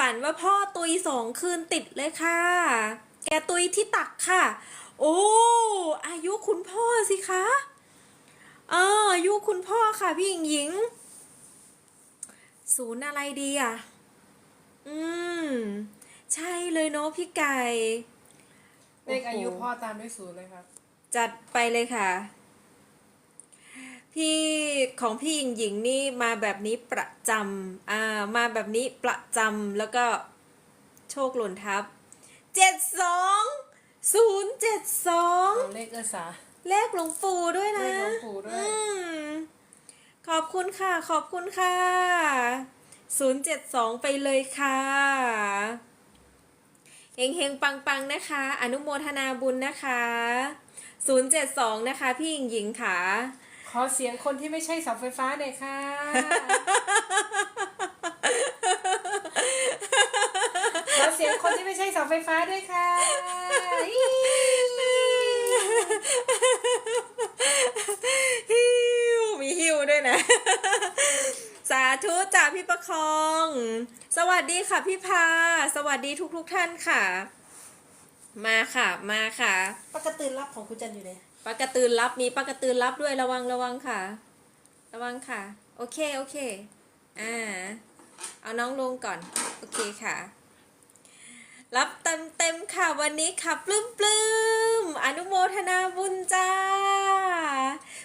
ฝันว่าพ่อตุยสองคืนติดเลยค่ะ แกตุยที่ตักค่ะ โอ้อายุคุณพ่อสิคะเอออายุคุณพ่อค่ะพี่หญิงหญิง ศูนย์อะไรดีอะ อืม ใช่เลยเนาะพี่ไก่เลขอายุพ่อตามด้วยศูนย์เลยครับ จัดไปเลยค่ะ พี่ของพี่หญิงหญิงนี่มาแบบนี้ประจำอ่ามาแบบนี้ประจำแล้วก็โชคหล่นทับเจ็ดสองศูนย์เจ็ดสองเอาเลขเอื้อสาเลขหลวงปู่ด้วยนะเลขหลวงปู่ด้วยอืมขอบคุณค่ะ ขอบคุณค่ะศูนย์เจ็ดสองไปเลยค่ะเฮงเฮงปังปังๆนะคะ อนุโมทนาบุญนะคะศูนย์เจ็ดสองนะคะ พี่หญิงหญิงค่ะ ขอเสียงคนที่ไม่ใช่เสาไฟฟ้าหน่อยค่ะ ขอเสียงคนที่ไม่ใช่เสาไฟฟ้าด้วยค่ะอี๋ฮิวมีฮิวด้วยนะ สาธุจ่าพี่ประคอง สวัสดีค่ะพี่พา สวัสดีทุกทุกๆท่านค่ะ มาค่ะ มาค่ะ ปกติรับของคุณจันอยู่ไหน ปลากระตือนรับมีปลากระตือนรับด้วยระวังระวังค่ะ ระวังค่ะ โอเคโอเคอ่าเอาน้องลงก่อน โอเคค่ะ รับเต็มเต็มค่ะวันนี้ค่ะปลื้มปลื้มอนุโมทนาบุญจ้า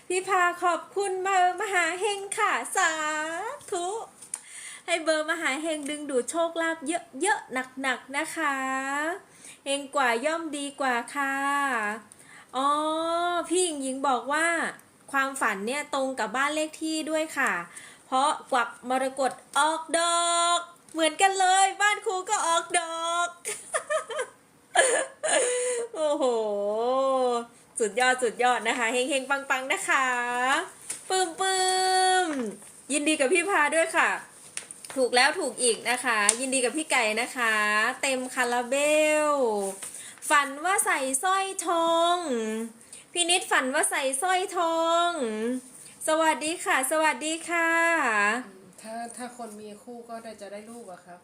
พี่พาขอบคุณมามหาเฮงค่ะ สาธุให้เบอร์มหาเฮงดึงดูดโชคลาภเยอะๆหนักๆนะคะ เฮงกว่าย่อมดีกว่าค่ะ อ๋อ พี่หญิงหญิงบอกว่าความฝันเนี่ยตรงกับบ้านเลขที่ด้วยค่ะ เพราะกวักมรกตออกดอก เหมือนกันเลย บ้านครูก็ออกดอก โอ้โห สุดยอดสุดยอดนะคะ เฮงเฮงปังปังนะคะ ปื้มปื้มยินดีกับพี่พาด้วยค่ะ ถูกแล้วถูกอีกนะคะ ยินดีกับพี่ไก่นะคะ เต็มคาราเบล ฝันว่าใส่สร้อยทองพี่นิดฝันว่าใส่สร้อยทอง สวัสดีค่ะ สวัสดีค่ะ ถ้าถ้าคนมีคู่ก็ได้จะได้ลูกอะครับ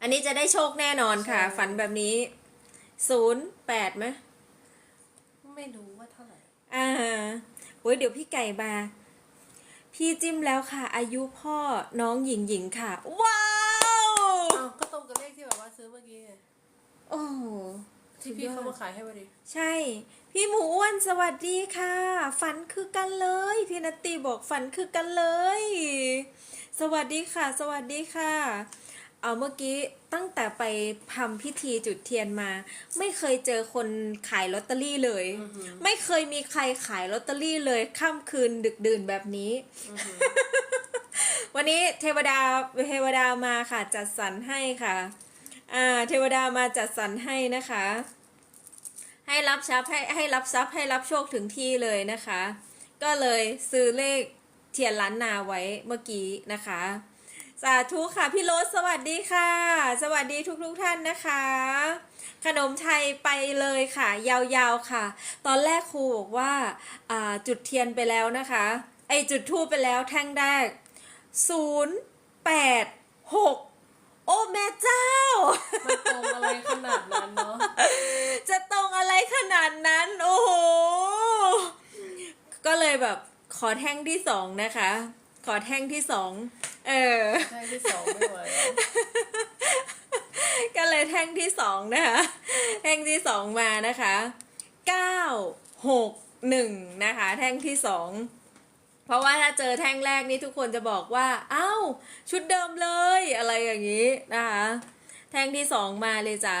อันนี้จะได้โชคแน่นอนค่ะใช่ฝันแบบนี้ศูนย์แปดไหมไม่รู้ว่าเท่าไหร่ อ่าโอ้ยเดี๋ยวพี่ไก่มา พี่จิ้มแล้วค่ะ อายุพ่อน้องหญิงหญิงค่ะ ว้าวอ้าวก็ตรงกับเลขที่แบบว่าซื้อเมื่อกี้ไงโอ้ ที่พี่เขามาขายให้พอดีใช่ พี่หมูอ้วนสวัสดีค่ะ ฝันคือกันเลยพี่นัตตีบอกฝันคือกันเลย สวัสดีค่ะ สวัสดีค่ะ เอาเมื่อกี้ตั้งแต่ไปทำพิธีจุดเทียนมา ไม่เคยเจอคนขายลอตเตอรี่เลยอือหือไม่เคยมีใครขายลอตเตอรี่เลยค่ำคืนดึกดื่นแบบนี้ วันนี้เทวดาเทวดามาค่ะ จัดสรรให้ค่ะ อ่าเทวดามาจัดสรรให้นะคะ ให้รับทรัพย์ให้ให้รับทรัพย์ให้รับโชคถึงที่เลยนะคะ ก็เลยซื้อเลขเทียนล้านนาไว้เมื่อกี้นะคะ สาธุค่ะพี่โรสสวัสดีค่ะ สวัสดีทุกๆทท่านนะคะ ขนมไทยไปเลยค่ะ ยาวๆค่ะ ตอนแรกครูบอกว่าาจุดเทียนไปแล้วนะคะ ไอจุดทูปไปแล้วแท่งแรกศูนย์แปดหก อ้แม่เจ้า มันตรงอะไรขนาดนั้นเนาะ จะตรงอะไรขนาดนั้น โอ้โห ก็เลยแบบขอแท่งที่สองนะคะ ขอแท่งที่สอง เออใช่ที่สองไม่ไหวก็เลยแท่งที่สองนะคะ แท่งที่สองมานะคะ เก้าหกหนึ่งนะคะ แท่งที่สอง เพราะว่าถ้าเจอแท่งแรกนี่ทุกคนจะบอกว่าเอ้าชุดเดิมเลยอะไรอย่างนี้นะคะ แท่งที่สองมาเลยจ้ะ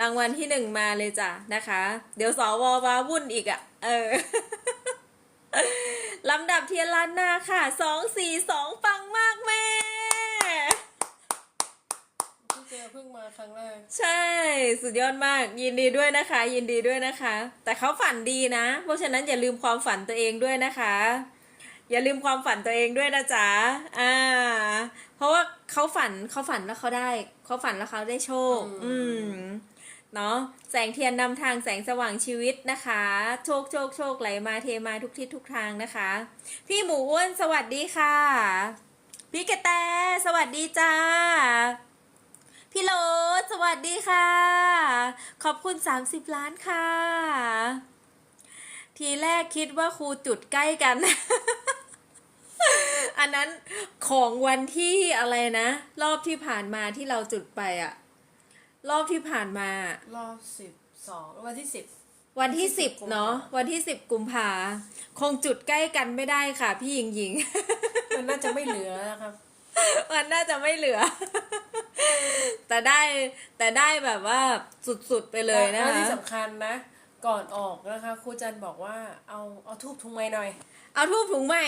รางวัลที่หนึ่งมาเลยจ้ะนะคะ เดี๋ยวสววาวุ่นอีกอะ่ะ เออลำดับเทียนล้านหน้าค่ะสองสี่สองปังมากแม่เพิ่งเจอเพิ่งมาครั้งแรก ใช่ สุดยอดมาก ยินดีด้วยนะคะ ยินดีด้วยนะคะ แต่เขาฝันดีนะ เพราะฉะนั้นอย่าลืมความฝันตัวเองด้วยนะคะ อย่าลืมความฝันตัวเองด้วยนะจ๊ะอ่า เพราะว่าเขาฝันเขาฝันแล้วเขาได้เขาฝันแล้วเขาได้โชค อือืมมเนาะแสงเทียนนำทางแสงสว่างชีวิตนะคะ โชคโชคโชคไหลมาเทมาทุกทิศทุกทางนะคะ พี่หมูอ้วนสวัสดีค่ะ พี่กระแตสวัสดีจ้า พี่โรวัสดีค่ะ ขอบคุณ 30 ล้านค่ะ ทีแรกคิดว่าครูจุดใกล้กัน อันนั้นของวันที่อะไรนะ รอบที่ผ่านมาที่เราจุดไปอะรอบที่ผ่านมา รอบสิบสองวันที่สิบวันที่สิบกุมภาเนาะวันที่สิบกุมภาคงจุดใกล้กันไม่ได้ค่ะ พี่หญิงหญิงมันน่าจะไม่เหลือนะครับ มันน่าจะไม่เหลือ แต่ได้แต่ได้แบบว่าสุดๆไปเลยนะและที่คะสำคัญนะ ก่อนออกนะคะครูจันบอกว่าเอาเอาทูบทุงไม้หน่อย เอาทูบถุงใหม่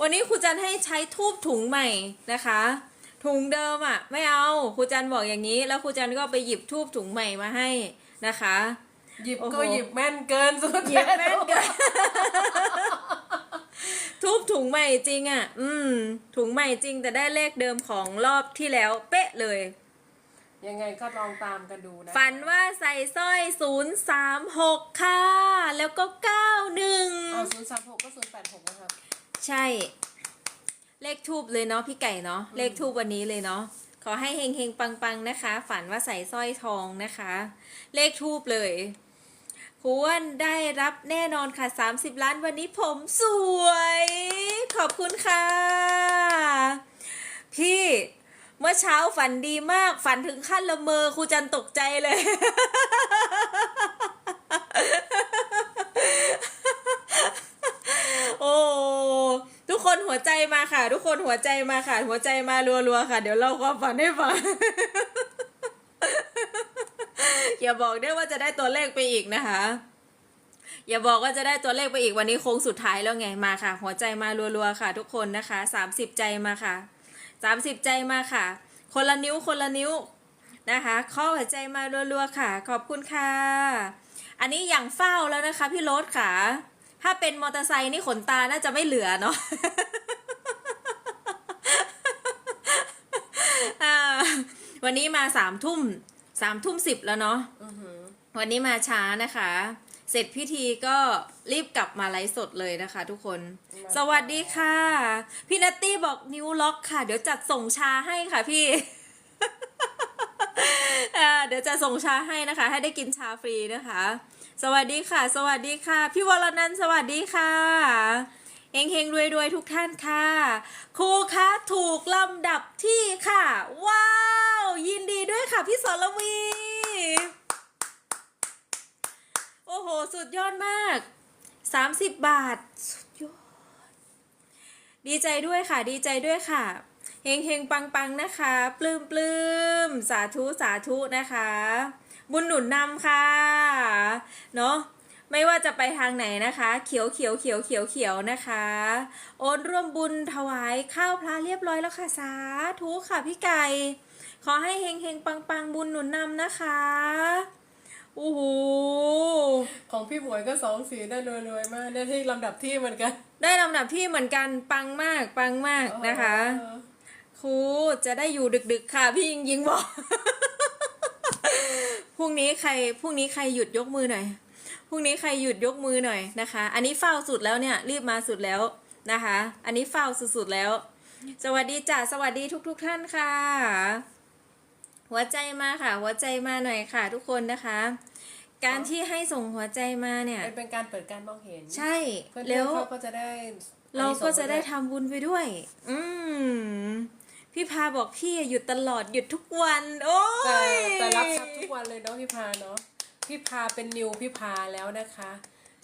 วันนี้ครูจันให้ใช้ทูบถุงใหม่นะคะ ถุงเดิมอะ่ะ ไม่เอาครูจันบอกอย่างนี้ แล้วครูจันก็ไปหยิบทูบถุงใหม่มาให้นะคะ หยิบโอ้โห ก็หยิบแม่นเกินสุดหยิบแม่นเกิน ทูบถุงใหม่จริงอะ่ะ อืม ถุงใหม่จริงแต่ได้เลขเดิมของรอบที่แล้ว เป๊ะเลย ยังไงก็ลองตามกันดูนะฝันว่าใส่สร้อยศูนย์สามหกค่ะ แล้วก็เก้าหนึ่งเอาศูนย์สามหกก็ศูนย์แปดหกนะครับ ใช่ เลขทูบเลยเนาะพี่ไก่เนาะเลขทูบวันนี้เลยเนาะขอให้เฮงเฮงปังปังๆนะคะ ฝันว่าใส่สร้อยทองนะคะ เลขทูบเลยครูอ้วนได้รับแน่นอนค่ะ 30 ล้านวันนี้ผมสวย ขอบคุณค่ะ พี่เมื่อเช้าฝันดีมาก ฝันถึงขั้นละเมอครูจันตกใจเลย โอ้ทุกคนหัวใจมาค่ะ ทุกคนหัวใจมาค่ะ หัวใจมารัวๆค่ะ เดี๋ยวเราความฝันให้ฟังอย่าบอกได้ว่าจะได้ตัวเลขไปอีกนะคะ อย่าบอกว่าจะได้ตัวเลขไปอีกวันนี้โค้งสุดท้ายแล้วไงมาค่ะ หัวใจมารัวๆค่ะ ทุกคนนะคะสามสิบใจมาค่ะสามสิบใจมาค่ะ คนละนิ้วคนละนิ้วนะคะข้อหัวใจมารัวๆค่ะ ขอบคุณค่ะ อันนี้อย่างเฝ้าแล้วนะคะ พี่โรสค่ะ ถ้าเป็นมอเตอร์ไซค์นี่ขนตาน่าจะไม่เหลือเนาะอ่าวันนี้มาสามทุ่มสามทุ่มสิบแล้วเนาะอือหือวันนี้มาช้านะคะ เสร็จพิธีก็รีบกลับมาไลฟ์สดเลยนะคะ ทุกคน สวัสดีค่ะ พี่นัตตี้บอกนิ้วล็อกค่ะ เดี๋ยวจัดส่งชาให้ค่ะพี่อ่าเดี๋ยวจะส่งชาให้นะคะ ให้ได้กินชาฟรีนะคะ สวัสดีค่ะ สวัสดีค่ะ พี่วรนันท์สวัสดีค่ะเฮงเฮงรวยรวยๆทุกท่านค่ะ ครูคะถูกลำดับที่ค่ะ ว้าว ยินดีด้วยค่ะ พี่สรวี โอ้โห สุดยอดมาก 30 บาท สุดยอด ดีใจด้วยค่ะ ดีใจด้วยค่ะเฮงเฮงปังปังนะคะ ปลื้มปลื้มสาธุ สาธุนะคะ บุญหนุนนำค่ะ เนาะไม่ว่าจะไปทางไหนนะคะ เขียวเขียวเขียวเขียวเขียวนะคะ โอนร่วมบุญถวายข้าวพระเรียบร้อยแล้วค่ะสาธุค่ะพี่ไก่ ขอให้เฮงเฮงปังปังบุญหนุนนำนะคะโอ้โหของพี่หมวยก็สองสีได้รวยๆมากได้ที่ลำดับที่เหมือนกัน ได้ลำดับที่เหมือนกันปังมากปังมากนะคะเออครูจะได้อยู่ดึกๆค่ะพี่ยิงยิงบอก พรุ่งนี้ใครพรุ่งนี้ใครหยุดยกมือหน่อยพรุ่งนี้ใครหยุดยกมือหน่อยนะคะ อันนี้เฝ้าสุดแล้วเนี่ยรีบมาสุดแล้วนะคะ อันนี้เฝ้าสุดๆแล้ว สวัสดีจ้าสวัสดีทุกๆทท่านค่ะ หัวใจมาค่ะ หัวใจมาหน่อยค่ะ ทุกคนนะคะ การที่ให้ส่งหัวใจมาเนี่ยเป็นเป็นการเปิดการมองเห็น ใช่เพื่อนๆแล้วเขาก็จะได้ เราก็จะได้อันนี้ส่งทำบุญไปด้วย อืม พี่พาบอกพี่หยุดตลอดหยุดทุกวัน โอ้ไปด้วยยแต่แต่รับทรัพย์ทุกวันเลยเนาะพี่พาเนาะพี่พาเป็นนิวพี่พาแล้วนะคะ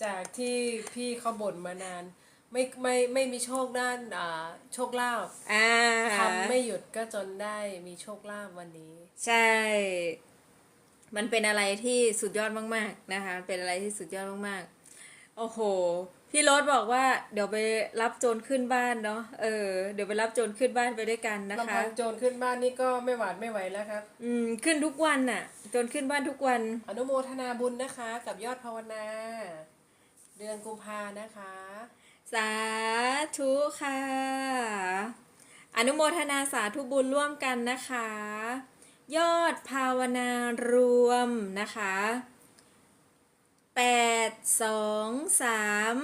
จากที่พี่เขาบ่นมานาน ไม่ไม่ไม่มีโชคด้านอ่าโชคลาภอ่าทำไม่หยุดก็จนได้มีโชคลาภวันนี้ ใช่ มันเป็นอะไรที่สุดยอดมาก ๆ นะคะ เป็นอะไรที่สุดยอดมาก ๆ โอ้โห พี่โรสบอกว่าเดี๋ยวไปรับโจรขึ้นบ้านเนาะเออเดี๋ยวไปรับโจรขึ้นบ้านไปด้วยกันนะลำคะพังโจรขึ้นบ้านนี่ก็ไม่หวาดไม่ไหวแล้วครับ อืมขึ้นทุกวันน่ะ โจรขึ้นบ้านทุกวัน อนุโมทนาบุญนะคะ กับยอดภาวนา เดือนกุมภานะคะ สาธุค่ะ อนุโมทนาสาธุบุญร่วมกันนะคะ ยอดภาวนารวมนะคะแปดสองสาม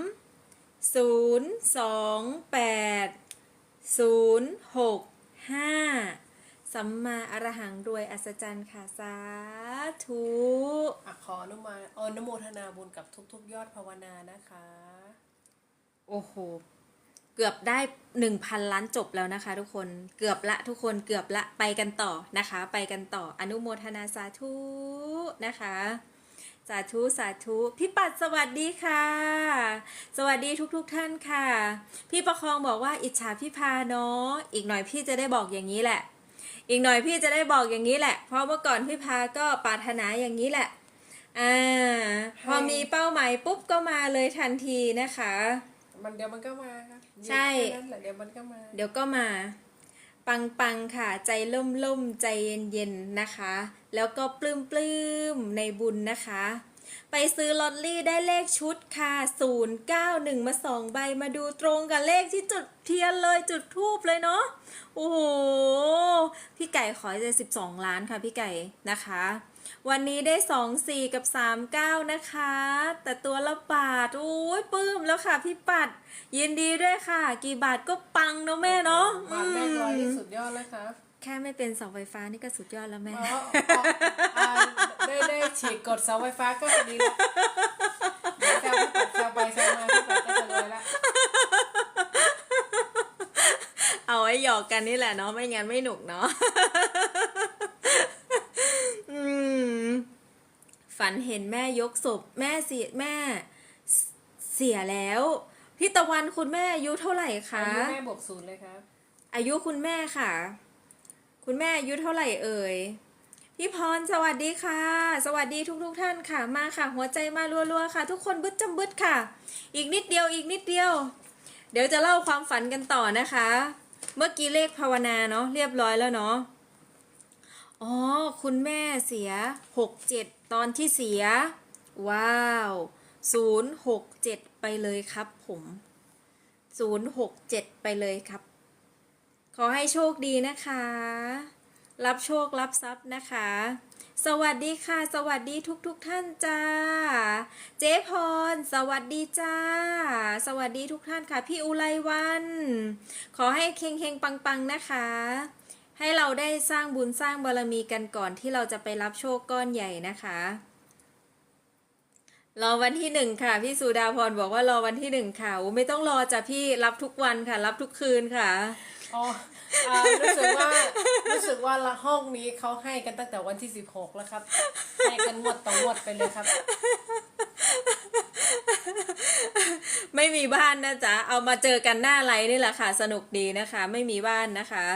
ศูนย์สองแปดศูนย์หกห้าสัมมาอรหังรวยอัศจรรย์ค่ะสาธุอะขออนุมาอนุโมทนาบุญกับทุก ๆ ยอดภาวนานะคะ โอ้โห เกือบได้1,000ล้านจบแล้วนะคะ ทุกคน เกือบละทุกคนเกือบละไปกันต่อนะคะ ไปกันต่ออนุโมทนาสาธุนะคะ สาธุสาธุ พี่ปัดสวัสดีค่ะ สวัสดีทุกๆทท่านค่ะ พี่ประคองบอกว่าอิจฉาพี่พาเนาะอีกหน่อยพี่จะได้บอกอย่างนี้แหละ อีกหน่อยพี่จะได้บอกอย่างนี้แหละ เพราะเมื่อก่อนพี่พาก็ปรารถนาอย่างนี้แหละอ่าพอมีเป้าหมายปุ๊บก็มาเลยทันทีนะคะ มันเดี๋ยวมันก็มาครับใช่แค่นั้นแหละเดี๋ยวมันก็มา เดี๋ยวก็มา ปังปังๆค่ะ ใจล่มล่มๆใจเย็นเย็นๆนะคะ แล้วก็ปลื้มปลื้มๆในบุญนะคะ ไปซื้อลอตเตอรี่ได้เลขชุดค่ะ 091 มาสองใบมาดูตรงกับเลขที่จุดเทียนเลยจุดทูบเลยเนาะ โอ้โห พี่ไก่ขอจะ12 ล้านค่ะพี่ไก่นะคะ วันนี้ได้ 2 4 กับ 3 9 นะคะ แต่ตัวละบาทโอ้ยปลื้มแล้วค่ะพี่ปัด ยินดีด้วยค่ะ กี่บาทก็ปังเนาะแม่เนาะบาทแม่ร้อยอืที่มสุดยอดแล้วครับ แค่ไม่เป็นเสาไฟฟ้านี่ก็สุดยอดแล้วแม่อ๋ออ๋ออ่าได้ได้ฉีกกดเสาไฟฟ้าก็ดีแล้วเดี๋ยวแซวพี่ปัดแซวไปแซวมาพี่ปัดก็จะรวยละเอาไว้หยอกกันนี่แหละเนาะไม่งั้นไม่หนุกเนาะอืมฝันเห็นแม่ยกศพแม่เสียแม่เสเสียแล้วพี่ตะวันคุณแม่อายุเท่าไหร่คะอายุแม่บวกศูนย์เลยครับ อายุคุณแม่ค่ะ คุณแม่อายุเท่าไหร่เอ่ยพี่พรสวัสดีค่ะ สวัสดีทุกๆทท่านค่ะมาค่ะ หัวใจมารัวๆค่ะ ทุกคนบึดจำบึดค่ะ อีกนิดเดียวอีกนิดเดียว เดี๋ยวจะเล่าความฝันกันต่อนะคะ เมื่อกี้เลขภาวนาเนาะเรียบร้อยแล้วเนาะอ๋อคุณแม่เสียหกเจ็ดตอนที่เสีย ว้าวศูนย์หกเจ็ดไปเลยครับผมศูนย์หกเจ็ดไปเลยครับ ขอให้โชคดีนะคะ รับโชครับทรัพย์นะคะ สวัสดีค่ะ สวัสดีทุกๆทท่านจ้า เจ๊พร สวัสดีจ้า สวัสดีทุกท่านค่ะ พี่อุไรวัน ขอให้เฮงๆปังๆนะคะ ให้เราได้สร้างบุญสร้างบารมีกันก่อนที่เราจะไปรับโชคก้อนใหญ่นะคะรอวันที่หนึ่งค่ะ พี่สุดาพรบอกว่ารอวันที่หนึ่งค่ะไม่ต้องรอจ้ะพี่รับทุกวันค่ะ รับทุกคืนค่ะ อ๋ออ่ารู้สึกว่ารู้สึกว่าละห้องนี้เขาให้กันตั้งแต่วันที่สิบหกแล้วครับ ให้กันงวดต่องวดไปเลยครับ ไม่มีบ้านนะจ๊ะ เอามาเจอกันหน้าไลน์นี่แหละค่ะ สนุกดีนะคะ ไม่มีบ้านนะคะ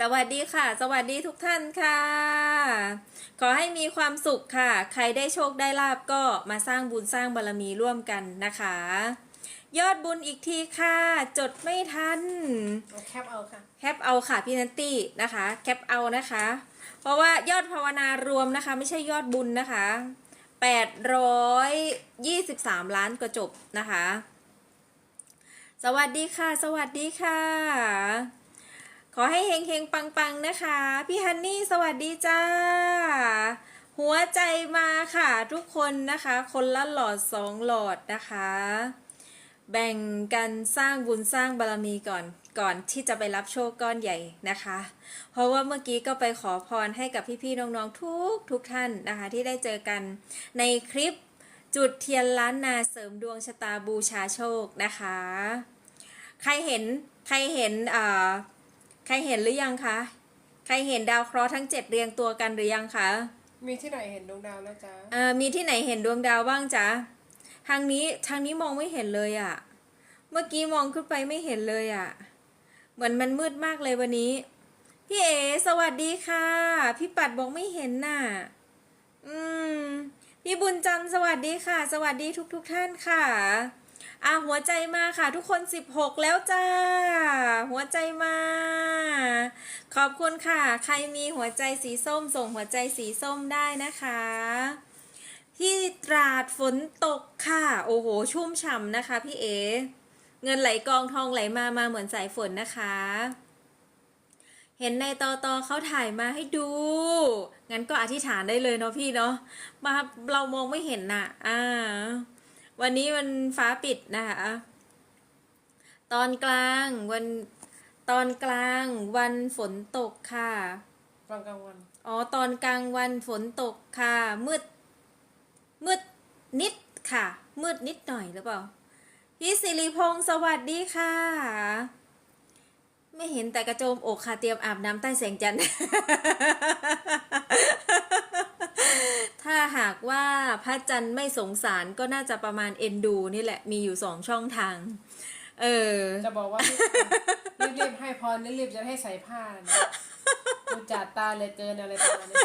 สวัสดีค่ะ สวัสดีทุกท่านค่ะ ขอให้มีความสุขค่ะ ใครได้โชคได้ลาบก็มาสร้างบุญสร้างบารมีร่วมกันนะคะ ยอดบุญอีกทีค่ะ จดไม่ทัน เอาแคปเอาค่ะ แคปเอาค่ะพี่นันตี้นะคะ แคปเอานะคะ เพราะว่ายอดภาวนารวมนะคะ ไม่ใช่ยอดบุญนะคะ823 ล้านก็จบนะคะ สวัสดีค่ะ สวัสดีค่ะ ขอให้เฮงเฮงปังปังๆนะคะ พี่ฮันนี่สวัสดีจ้า หัวใจมาค่ะทุกคนนะคะ คนละหลอดสองหลอดนะคะ แบ่งกันสร้างบุญสร้างบารมีก่อนก่อนที่จะไปรับโชคก้อนใหญ่นะคะ เพราะว่าเมื่อกี้ก็ไปขอพรให้กับพี่ๆน้องๆทุกทุกท่านนะคะ ที่ได้เจอกันในคลิปจุดเทียนล้านนาเสริมดวงชะตาบูชาโชคนะคะ ใครเห็นใครเห็นอ่าใครเห็นหรือยังคะใครเห็นดาวเคราะห์ทั้งเจ็ดเรียงตัวกันหรือยังคะมีที่ไหนเห็นดวงดาวแล้วจ๊ะอ่ามีที่ไหนเห็นดวงดาวบ้างจ๊ะ ทางนี้ทางนี้มองไม่เห็นเลยอะ่ะ เมื่อกี้มองขึ้นไปไม่เห็นเลยอะ่ะ เหมือนมันมืดมากเลยวันนี้ พี่เอ๋สวัสดีค่ะ พี่ปัดบอกไม่เห็นน่ะ อืม พี่บุญจันทร์สวัสดีค่ะ สวัสดีทุกๆทท่านค่ะอะหัวใจมาค่ะ ทุกคน 16 แล้วจ้า หัวใจมา ขอบคุณค่ะ ใครมีหัวใจสีส้มส่งหัวใจสีส้มได้นะคะ ที่ตราดฝนตกค่ะ โอ้โห ชุ่มฉ่ำนะคะพี่เอ เงินไหลกองทองไหลมามาเหมือนสายฝนนะคะ เห็นในตอตอเขาถ่ายมาให้ดู งั้นก็อธิษฐานได้เลยเนาะพี่เนาะมาเรามองไม่เห็นน่ะ อ่า วันนี้มันฟ้าปิดนะคะ ตอนกลางวันตอนกลางวันฝนตกค่ะ ตอนกลางวัน อ๋อ ตอนกลางวันฝนตกค่ะ มืด มืดนิดค่ะ มืดนิดหน่อยหรือเปล่า พี่สิริพงศ์สวัสดีค่ะ ไม่เห็นแต่กระโจมอกค่ะเตรียมอาบน้ำใต้แสงจันทร์ ถ้าหากว่าพระจันทร์ไม่สงสารก็น่าจะประมาณเอ็นดูนี่แหละมีอยู่สองช่องทาง เออ จะบอกว่ารีบรีบๆให้พรรีบๆจะให้ใส่ผ้านะดูจัดตาเหลยเกินอะไรประมาณนี้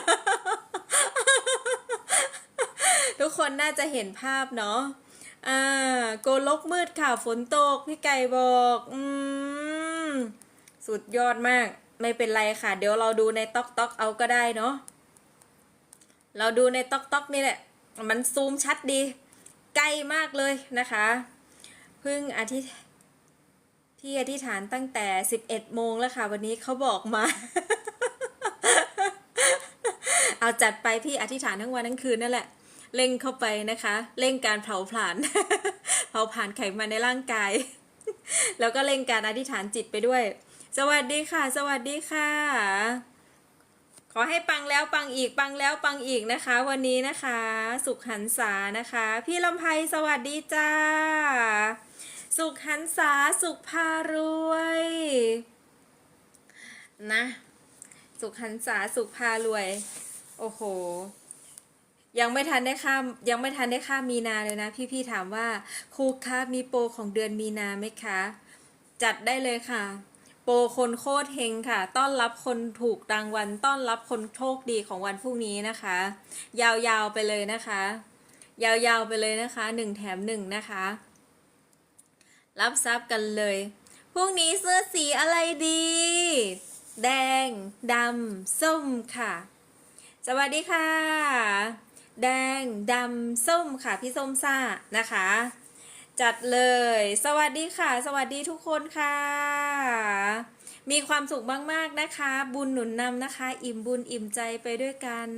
ทุก คนน่าจะเห็นภาพเนาะอ่าโกลกมืดค่ะฝนตก พี่ไก่บอกอืมสุดยอดมาก ไม่เป็นไรค่ะ เดี๋ยวเราดูในต๊อกต๊อกเอาก็ได้เนาะเราดูในต๊อกต๊อกนี่แหละ มันซูมชัดดี ใกล้มากเลยนะคะเพิ่งอธิพี่อธิษฐานตั้งแต่ 11 โมงแล้วค่ะ วันนี้เขาบอกมา เอาจัดไปพี่อธิษฐานทั้งวันทั้งคืนนั่นแหละ เร่งเข้าไปนะคะ เร่งการเผาผลาญเผาผลาญไขมันในร่างกาย แล้วก็เร่งการอธิษฐานจิตไปด้วย สวัสดีค่ะ สวัสดีค่ะ ขอให้ปังแล้วปังอีกปังแล้วปังอีกนะคะ วันนี้นะคะ สุขหันษานะคะ พี่ลำไพสวัสดีจ้า สุขหันษาสุขพารวยนะ สุขหันษาสุขพารวย โอ้โห ยังไม่ทันได้ข้ามยังไม่ทันได้ข้ามมีนาเลยนะ พี่ๆถามว่าครูคะมีโปรของเดือนมีนาไหมคะ จัดได้เลยค่ะ โปรคนโคตรเฮงค่ะ ต้อนรับคนถูกรางวัลต้อนรับคนโชคดีของวันพรุ่งนี้นะคะ ยาวๆไปเลยนะคะ ยาวๆไปเลยนะคะหนึ่งแถมหนึ่งนะคะ รับทรัพย์กันเลยพรุ่งนี้เสื้อสีอะไรดี แดง ดำ ส้มค่ะ สวัสดีค่ะ แดงดำส้มค่ะพี่ส้มซ่านะคะ จัดเลย สวัสดีค่ะ สวัสดีทุกคนค่ะ มีความสุขมากๆนะคะ บุญหนุนนำนะคะ อิ่มบุญอิ่มใจไปด้วยกัน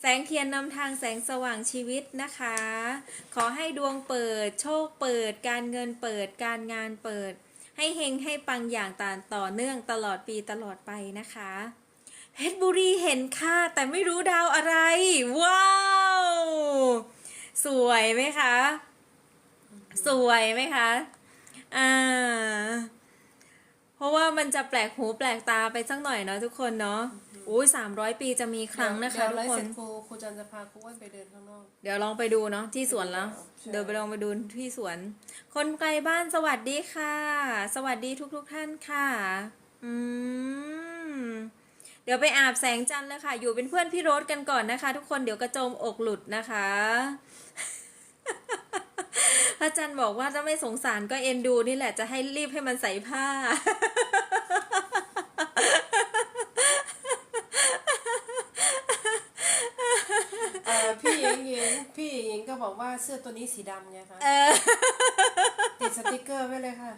แสงเทียนนำทางแสงสว่างชีวิตนะคะ ขอให้ดวงเปิด โชคเปิด การเงินเปิด การงานเปิด ให้เฮงให้ปังอย่างต่างต่อเนื่องตลอดปีตลอดไปนะคะ เพชรบุรีเห็นค่ะ แต่ไม่รู้ดาวอะไร ว้าว สวยไหมคะ สวยไหมคะอ่าเพราะว่ามันจะแปลกหูแปลกตาไปสักหน่อยเนาะทุกคนเนาะอุ้ยสามร้อยปีจะมีครั้งนะคะเดี๋ยวทุกไลฟ์คเสนร็จครูครูจันจะพาครูอ้วนไปเดินข้างนอก เดี๋ยวลองไปดูเนาะที่สวนแล้วใช่เดี๋ยวไปลองไปดูที่สวน คนไกลบ้านสวัสดีค่ะ สวัสดีทุกทุกๆท่านค่ะ อืมเดี๋ยวไปอาบแสงจันทร์เลยค่ะ อยู่เป็นเพื่อนพี่โรสกันก่อนนะคะ ทุกคนเดี๋ยวกระโจมอกหลุดนะคะ พระจันทร์บอกว่าถ้าไม่สงสารก็เอ็นดูนี่แหละจะให้รีบให้มันใส่ผ้า เอ่อพี่หญิงหญิงพี่หญิงก็บอกว่าเสื้อตัวนี้สีดำไงคะเออติดสติกเกอร์ไว้เลยค่ะ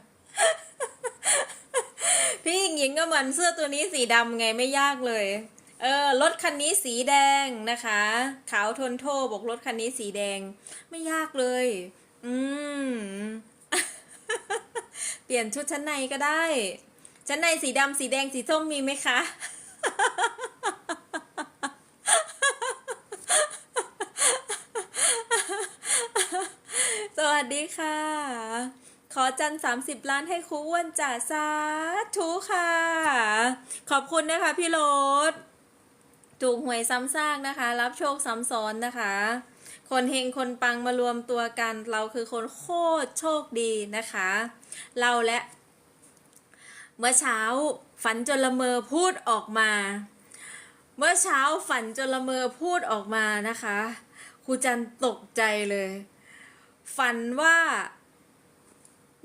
พี่หญิงก็เหมือนเสื้อตัวนี้สีดำไงไม่ยากเลย เออรถคันนี้สีแดงนะคะ ขาวทนโทบอกรถคันนี้สีแดง ไม่ยากเลย อืม เปลี่ยนชุดชั้นในก็ได้ ชั้นในสีดำสีแดงสีส้มมีไหมคะสวัสดีค่ะ ขอจันสามสิบล้านให้ครูอ้วนจ่าสาธุค่ะ ขอบคุณนะคะพี่โรสถูกหวยซ้ำซากนะคะ รับโชคซ้ำซ้อนนะคะ คนเฮงคนปังมารวมตัวกัน เราคือคนโคตรโชคดีนะคะ เราและ เมื่อเช้าฝันจนละเมอพูดออกมา เมื่อเช้าฝันจนละเมอพูดออกมานะคะครูจันตกใจเลย ฝันว่า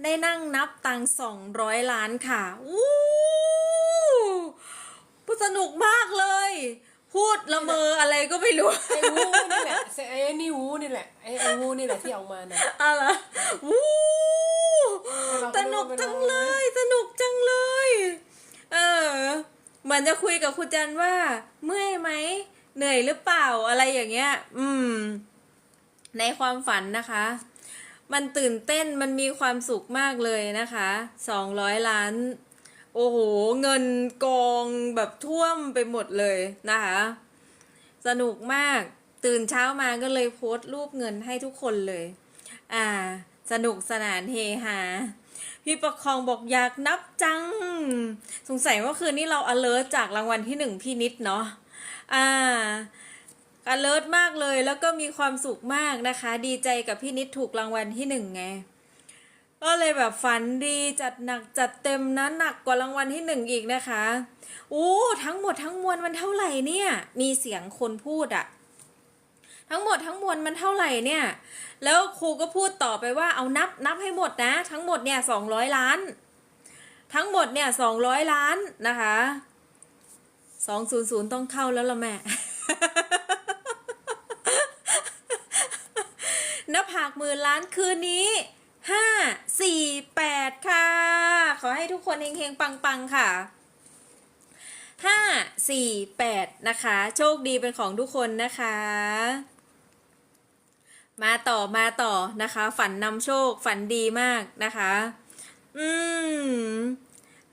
ได้นั่งนับตังสองร้อยล้านค่ะอู้สนุกมากเลย พูดละเมออะไรก็ไม่รู้ ไอ้วูนี่แหละไอ้นี่วูนี่แหละไอ้ไอ้วูนี่แหละที่ออกมาน่ะอะไรวู้เราสก็นุกรู้จังเลย สนุกจังเลย เออเหมือนจะคุยกับคุณจันว่า เมื่อยไหมเหนื่อยหรือเปล่าอะไรอย่างเงี้ย อืม ในความฝันนะคะ มันตื่นเต้นมันมีความสุขมากเลยนะคะสองร้อยล้าน โอ้โห เงินกองแบบท่วมไปหมดเลยนะคะ สนุกมากตื่นเช้ามาก็เลยโพสต์รูปเงินให้ทุกคนเลย อ่า สนุกสนานเฮฮาพี่ประคองบอกอยากนับจัง สงสัยว่าคืนนี้เรา alert จากรางวัลที่หนึ่งพี่นิดเนาะ อ่า alert มากเลยแล้วก็มีความสุขมากนะคะ ดีใจกับพี่นิดถูกรางวัลที่หนึ่งไงก็เลยแบบฝันดีจัดหนักจัดเต็มนะหนักกว่ารางวัลที่หนึ่งอีกนะคะอู้ทั้งหมดทั้งมวลมันเท่าไหร่เนี่ย มีเสียงคนพูดอะทั้งหมดทั้งมวลมันเท่าไหร่เนี่ย แล้วครูก็พูดต่อไปว่าเอานับนับให้หมดนะ ทั้งหมดเนี่ยสองร้อยล้าน ทั้งหมดเนี่ยสองร้อยล้านนะคะสองศูนย์ศูนย์ต้องเข้าแล้วละแม่ หน้าผากหมื่นล้านคืนนี้ห้าสี่แปดค่ะ ขอให้ทุกคนเฮงๆ ปังๆ ค่ะห้าสี่แปดนะคะ โชคดีเป็นของทุกคนนะคะ มาต่อมาต่อนะคะ ฝันนำโชคฝันดีมากนะคะ อืม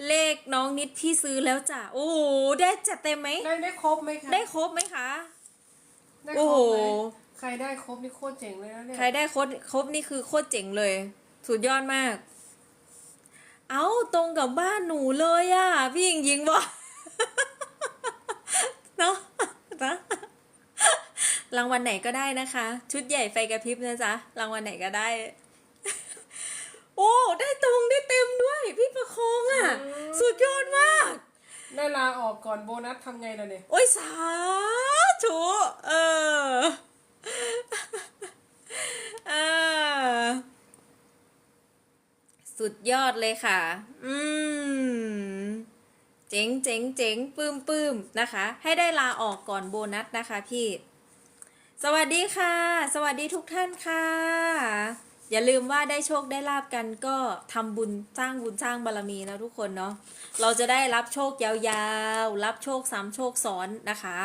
เลขน้องนิดพี่ซื้อแล้วจ้ะ โอ้โหได้จัดเต็มไหม ได้ได้ครบไหมคะ ได้ครบไหมคะ ได้โอ้ครโหบไหม ใครได้ครบนี่โคตรเจ๋งเลยนะเนี่ย ใครได้ครบครบนี่คือโคตรเจ๋งเลย สุดยอดมาก เอาตรงกับบ้านหนูเลยอะพี่หญิงยิงบอกเนาะนะรางวัลไหนก็ได้นะคะ ชุดใหญ่ไฟกระพริบนะจ๊ะรางวัลไหนก็ได้ โอ้ ได้ตรงได้เต็มด้วย พี่ประคองอะสุดยอดมาก ได้ลาออกก่อนโบนัสทำไงล่ะเนี่ย โอ้ยสาธุเออ เออ สุดยอดเลยค่ะ อืม เจ๋งเจ๋งเจ๋งปื้มปื้มนะคะ ให้ได้ลาออกก่อนโบนัสนะคะพี่ สวัสดีค่ะ สวัสดีทุกท่านค่ะ อย่าลืมว่าได้โชคได้ลาบกันก็ทำบุญสร้างบุญสร้างบารมีนะทุกคนเนาะ เราจะได้รับโชคยาวๆ รับโชคสามโชคซ้อนนะคะ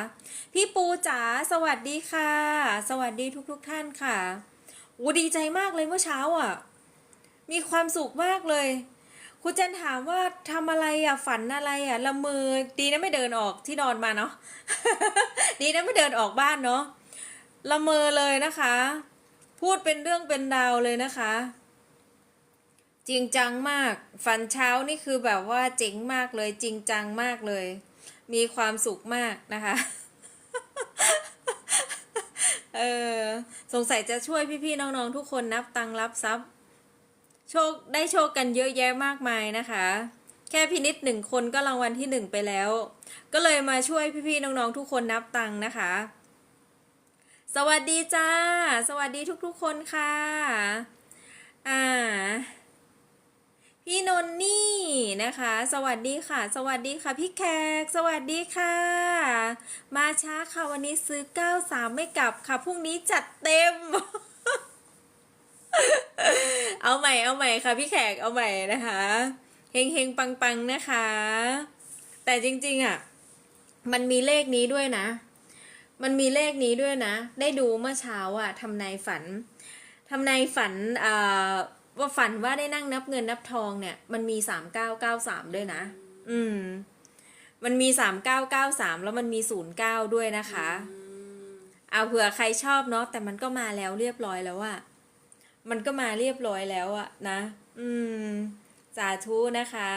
พี่ปูจ๋าสวัสดีค่ะ สวัสดีทุกๆทท่านค่ะโอ้ดีใจมากเลยเมื่อเช้าอะ มีความสุขมากเลยครูจันถามว่าทำอะไรอะฝันอะไรอะละเมอดีนะไม่เดินออกที่นอนมาเนาะดีนะไม่เดินออกบ้านเนาะละเมอเลยนะคะ พูดเป็นเรื่องเป็นราวเลยนะคะ จริงจังมาก ฝันเช้านี่คือแบบว่าเจ๋งมากเลย จริงจังมากเลย มีความสุขมากนะคะเออสงสัยจะช่วยพี่ๆน้องๆทุกคนนับตังรับทรัพย์ โชคได้โชคกันเยอะแยะมากมายนะคะ แค่พินิษหนึ่งคนก็รางวัลที่หนึ่งไปแล้ว ก็เลยมาช่วยพี่ๆน้องๆทุกคนนับตังค์นะคะ สวัสดีจ้า สวัสดีทุกๆคนค่ะอ่าพี่นนนี่นะคะ สวัสดีค่ะ สวัสดีค่ะ พี่แขก สวัสดีค่ะ มาช้าค่ะวันนี้ซื้อ 93 ไม่กลับค่ะ พรุ่งนี้จัดเต็ม เอาใหม่เอาใหม่ค่ะพี่แขกเอาใหม่นะคะเฮงเฮงปังปังนะคะ แต่จริง ๆ อะ มันมีเลขนี้ด้วยนะ มันมีเลขนี้ด้วยนะ ได้ดูเมื่อเช้าอะทำนายฝันทำนายฝันอ่าว่าฝันว่าได้นั่งนับเงินนับทองเนี่ย มันมีสามเก้าเก้าสามด้วยนะ อืม มันมีสามเก้าเก้าสามแล้วมันมีศูนย์เก้าด้วยนะคะ เอาเผื่อใครชอบเนาะแต่มันก็มาแล้วเรียบร้อยแล้วอะ มันก็มาเรียบร้อยแล้วอะนะ อืม สาธุนะคะ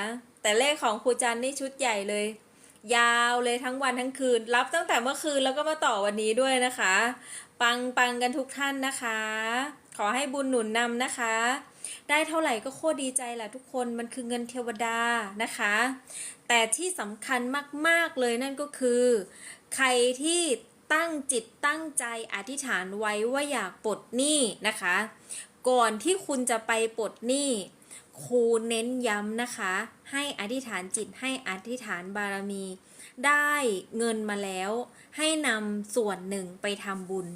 แต่เลขของครูจันนี่ชุดใหญ่เลย ยาวเลยทั้งวันทั้งคืน รับตั้งแต่เมื่อคืนแล้วก็มาต่อวันนี้ด้วยนะคะ ปังปังกันทุกท่านนะคะ ขอให้บุญหนุนนำนะคะ ได้เท่าไหร่ก็โคตรดีใจแหละทุกคนมันคือเงินเทวดานะคะ แต่ที่สำคัญมากๆเลยนั่นก็คือ ใครที่ตั้งจิตตั้งใจอธิษฐานไว้ว่าอยากปลดหนี้นะคะ ก่อนที่คุณจะไปปลดหนี้ครูเน้นย้ำนะคะ ให้อธิษฐานจิตให้อธิษฐานบารมี ได้เงินมาแล้ว ให้นำส่วนหนึ่งไปทำบุญ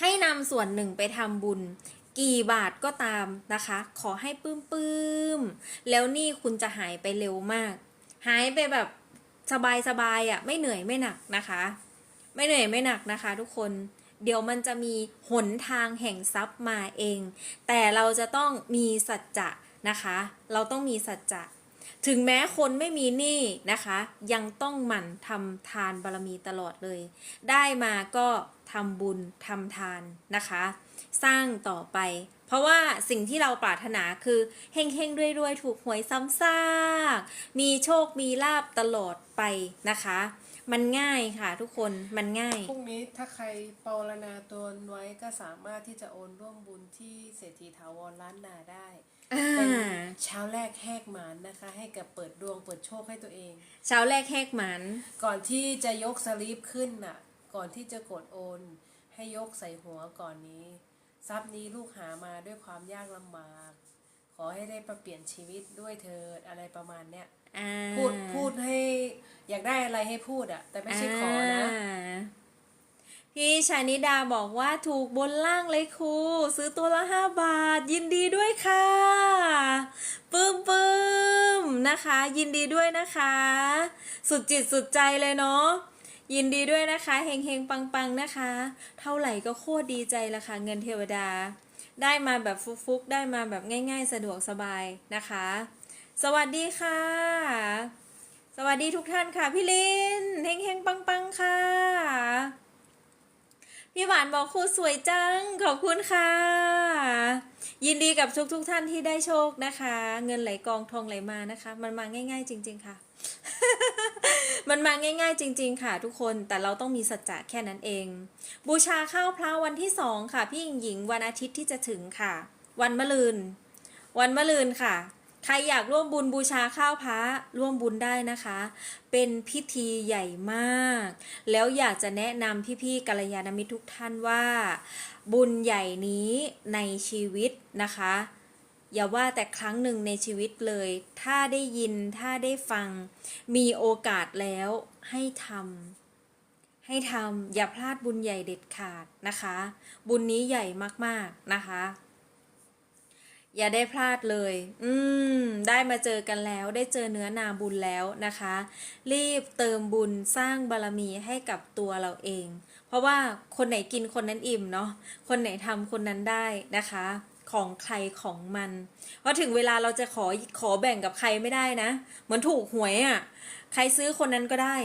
ให้นำส่วนหนึ่งไปทำบุญ กี่บาทก็ตามนะคะ ขอให้ปื้มปื้มๆแล้วนี่คุณจะหายไปเร็วมาก หายไปแบบสบายสบายๆอะไม่เหนื่อยไม่หนักนะคะ ไม่เหนื่อยไม่หนักนะคะ ทุกคน เดี๋ยวมันจะมีหนทางแห่งทรัพย์มาเอง แต่เราจะต้องมีสัจจะนะคะ เราต้องมีสัจจะ ถึงแม้คนไม่มีหนี้นะคะ ยังต้องหมั่นทำทานบารมีตลอดเลย ได้มาก็ทำบุญทำทานนะคะ สร้างต่อไป เพราะว่าสิ่งที่เราปรารถนาคือเฮงเฮงๆรวยๆ ถูกหวยซ้ำซาก มีโชคมีลาบตลอดไปนะคะ มันง่ายค่ะทุกคนมันง่าย พรุ่งนี้ถ้าใครปรารณาตนไว้ก็สามารถที่จะโอนร่วมบุญที่เศรษฐีถาวรล้านนาได้อ่าเป็นเช้าแรกแหกหมานนะคะ ให้กับเปิดดวงเปิดโชคให้ตัวเอง เช้าแรกแหกหมันก่อนที่จะยกสลีปขึ้นน่ะ ก่อนที่จะกดโอน ให้ยกใส่หัวก่อนนี้ ทรัพย์นี้ลูกหามาด้วยความยากลำบาก ขอให้ได้ประเปลี่ยนชีวิตด้วยเถิดอะไรประมาณเนี้ยอ่า พูดพูดให้ อยากได้อะไรให้พูดอะแต่ไม่ใช่ขอนะาพี่ชานิดาบอกว่าถูกบนล่างเลยครู ซื้อตัวละห้าบาท ยินดีด้วยค่ะปื้มปื้มนะคะ ยินดีด้วยนะคะ สุดจิตสุดใจเลยเนาะยินดีด้วยนะคะเฮงเฮงปังปังๆนะคะ เท่าไหร่ก็โคตรดีใจละค่ะเงินเทวดา ได้มาแบบฟุกๆ ได้มาแบบง่าย ๆ สะดวกสบายนะคะ สวัสดีค่ะ สวัสดีทุกท่านค่ะ พี่ลินเฮงเฮงปังปังค่ะ พี่หวานบอกครูสวยจัง ขอบคุณค่ะ ยินดีกับทุกทุกท่านที่ได้โชคนะคะ เงินไหลกองทองไหลมานะคะ มันมาง่าย ๆ จริง ๆ ค่ะ มันมาง่าย ๆ จริง ๆ ค่ะ ทุกคนแต่เราต้องมีสัจจะแค่นั้นเอง บูชาข้าวพระวันที่สองค่ะ พี่หญิงหญิงวันอาทิตย์ที่จะถึงค่ะ วันมะรืน วันมะรืนค่ะ ใครอยากร่วมบุญบูชาข้าวพระร่วมบุญได้นะคะ เป็นพิธีใหญ่มาก แล้วอยากจะแนะนำพี่ๆกัลยาณมิตรทุกท่านว่า บุญใหญ่นี้ในชีวิตนะคะ อย่าว่าแต่ครั้งหนึ่งในชีวิตเลย ถ้าได้ยินถ้าได้ฟัง มีโอกาสแล้วให้ทำให้ทำอย่าพลาดบุญใหญ่เด็ดขาดนะคะ บุญนี้ใหญ่มากๆนะคะ อย่าได้พลาดเลย อืม ได้มาเจอกันแล้ว ได้เจอเนื้อนาบุญแล้วนะคะ รีบเติมบุญสร้างบารมีให้กับตัวเราเอง เพราะว่าคนไหนกินคนนั้นอิ่มเนาะ คนไหนทำคนนั้นได้นะคะของใครของมัน เพราะถึงเวลาเราจะขอขอแบ่งกับใครไม่ได้นะ เหมือนถูกหวยอะ่ะ ใครซื้อคนนั้นก็ได้